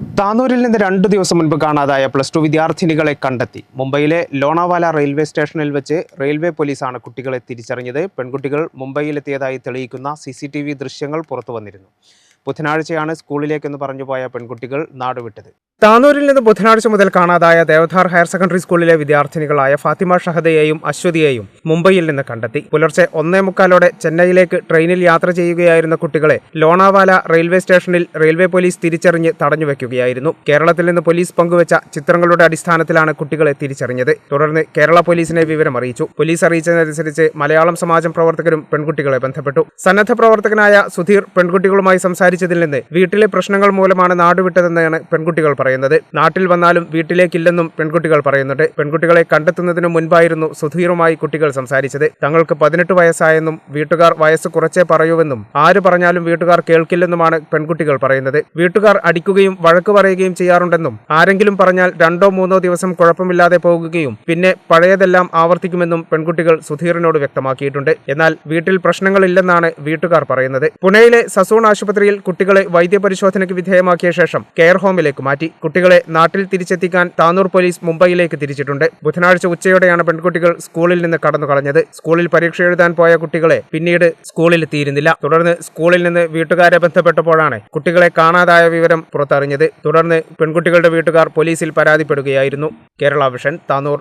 താനൂരിൽ നിന്ന് രണ്ടു ദിവസം മുൻപ് കാണാതായ പ്ലസ് ടു വിദ്യാർത്ഥിനികളെ കണ്ടെത്തി. മുംബൈയിലെ ലോണാവാല റെയിൽവേ സ്റ്റേഷനിൽ വെച്ച് റെയിൽവേ പോലീസാണ് കുട്ടികളെ തിരിച്ചറിഞ്ഞത്. പെൺകുട്ടികൾ മുംബൈയിലെത്തിയതായി തെളിയിക്കുന്ന സി ദൃശ്യങ്ങൾ പുറത്തു വന്നിരുന്നു. ബുധനാഴ്ചയാണ് സ്കൂളിലേക്കെന്ന് പറഞ്ഞു പോയ പെൺകുട്ടികൾ നാടുവിട്ടത്. താനൂരിൽ നിന്ന് ബുധനാഴ്ച മുതൽ കാണാതായ ദേവധാർ ഹയർ സെക്കൻഡറി സ്കൂളിലെ വിദ്യാർത്ഥിനികളായ ഫാത്തിമ ഷഹദയെയും അശ്വതിയെയും മുംബൈയിൽ നിന്ന് കണ്ടെത്തി. പുലർച്ചെ ഒന്നേ മുക്കാലോടെ ചെന്നൈയിലേക്ക് ട്രെയിനിൽ യാത്ര ചെയ്യുകയായിരുന്ന കുട്ടികളെ ലോണാവാല റെയിൽവേ സ്റ്റേഷനിൽ റെയിൽവേ പോലീസ് തിരിച്ചറിഞ്ഞ് തടഞ്ഞുവെക്കുകയായിരുന്നു കേരളത്തിൽ നിന്ന് പോലീസ് പങ്കുവച്ച ചിത്രങ്ങളുടെ അടിസ്ഥാനത്തിലാണ് കുട്ടികളെ തിരിച്ചറിഞ്ഞത്. തുടർന്ന് കേരള പോലീസിനെ വിവരം അറിയിച്ചു. പോലീസ് അറിയിച്ചതനുസരിച്ച് മലയാളം സമാജം പ്രവർത്തകരും പെൺകുട്ടികളെ ബന്ധപ്പെട്ടു. സന്നദ്ധ പ്രവർത്തകനായ സുധീർ പെൺകുട്ടികളുമായി സംസാരിച്ചതിൽ നിന്ന് വീട്ടിലെ പ്രശ്നങ്ങൾ മൂലമാണ് നാടുവിട്ടതെന്നാണ് പെൺകുട്ടികൾ പറയുന്നത്. നാട്ടിൽ വന്നാലും വീട്ടിലേക്കില്ലെന്നും പെൺകുട്ടികൾ പറയുന്നുണ്ട്. പെൺകുട്ടികളെ കണ്ടെത്തുന്നതിന് മുൻപായിരുന്നു സുധീറുമായി കുട്ടികൾ സംസാരിച്ചത്. തങ്ങൾക്ക് പതിനെട്ട് വയസ്സായെന്നും വീട്ടുകാർ വയസ്സ് കുറച്ചേ പറയൂവെന്നും ആര് പറഞ്ഞാലും വീട്ടുകാർ കേൾക്കില്ലെന്നുമാണ് പെൺകുട്ടികൾ പറയുന്നത്. വീട്ടുകാർ അടിക്കുകയും വഴക്ക് പറയുകയും ചെയ്യാറുണ്ടെന്നും ആരെങ്കിലും പറഞ്ഞാൽ രണ്ടോ മൂന്നോ ദിവസം കുഴപ്പമില്ലാതെ പോകുകയും പിന്നെ പഴയതെല്ലാം ആവർത്തിക്കുമെന്നും പെൺകുട്ടികൾ സുധീറിനോട് വ്യക്തമാക്കിയിട്ടുണ്ട്. എന്നാൽ വീട്ടിൽ പ്രശ്നങ്ങളില്ലെന്നാണ് വീട്ടുകാർ പറയുന്നത്. പുണെയിലെ സസൂൺ ആശുപത്രിയിൽ കുട്ടികളെ വൈദ്യപരിശോധനയ്ക്ക് വിധേയമാക്കിയ ശേഷം കെയർ ഹോമിലേക്ക് മാറ്റി. കുട്ടികളെ നാട്ടിൽ തിരിച്ചെത്തിക്കാൻ താനൂർ പോലീസ് മുംബൈയിലേക്ക് തിരിച്ചിട്ടുണ്ട്. ബുധനാഴ്ച ഉച്ചയോടെയാണ് പെൺകുട്ടികൾ സ്കൂളിൽ നിന്ന് കടന്നു കളഞ്ഞത്. സ്കൂളിൽ പരീക്ഷ എഴുതാൻ പോയ കുട്ടികളെ പിന്നീട് സ്കൂളിൽ എത്തിയിരുന്നില്ല. തുടർന്ന് സ്കൂളിൽ നിന്ന് വീട്ടുകാരെ ബന്ധപ്പെട്ടപ്പോഴാണ് കുട്ടികളെ കാണാതായ വിവരം പുറത്തറിഞ്ഞത്. തുടർന്ന് പെൺകുട്ടികളുടെ വീട്ടുകാർ പോലീസിൽ പരാതിപ്പെടുകയായിരുന്നു. കേരള വിഷൻ താനൂർ.